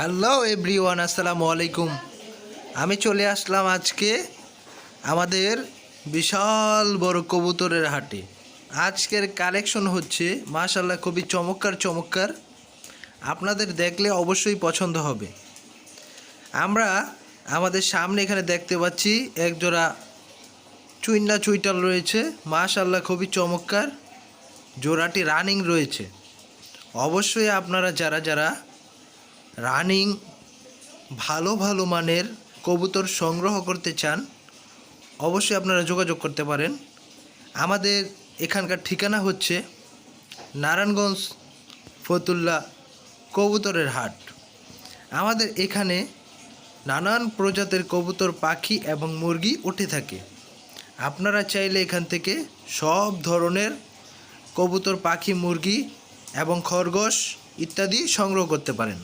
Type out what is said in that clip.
Hello everyone আসসালামু আলাইকুম। আমি চলে আসলাম আজকে আমাদের বিশাল বড় কবুতরের হাটে। আজকের কালেকশন হচ্ছে মাশাল্লাহ খুবই চমৎকার চমৎকার। আপনাদের দেখলে অবশ্যই পছন্দ হবে। আমরা আমাদের সামনে এখানে দেখতে পাচ্ছি, একজোড়া চুইন্না চুইটাল রয়েছে মাশাল্লাহ খুবই চমৎকার। জোড়াটি রানিং রয়েছে। অবশ্যই আপনারা যারা যারা রানিং ভালো ভালো মানের কবুতর সংগ্রহ করতে চান, অবশ্যই আপনারা যোগাযোগ করতে পারেন। আমাদের এখানকার ঠিকানা হচ্ছে নারায়ণগঞ্জ ফতুল্লা কবুতরের হাট। আমাদের এখানে নানান প্রজাতির কবুতর, পাখি এবং মুরগি উঠে থাকে। আপনারা চাইলে এখান থেকে সব ধরনের কবুতর, পাখি, মুরগি এবং খরগোশ ইত্যাদি সংগ্রহ করতে পারেন।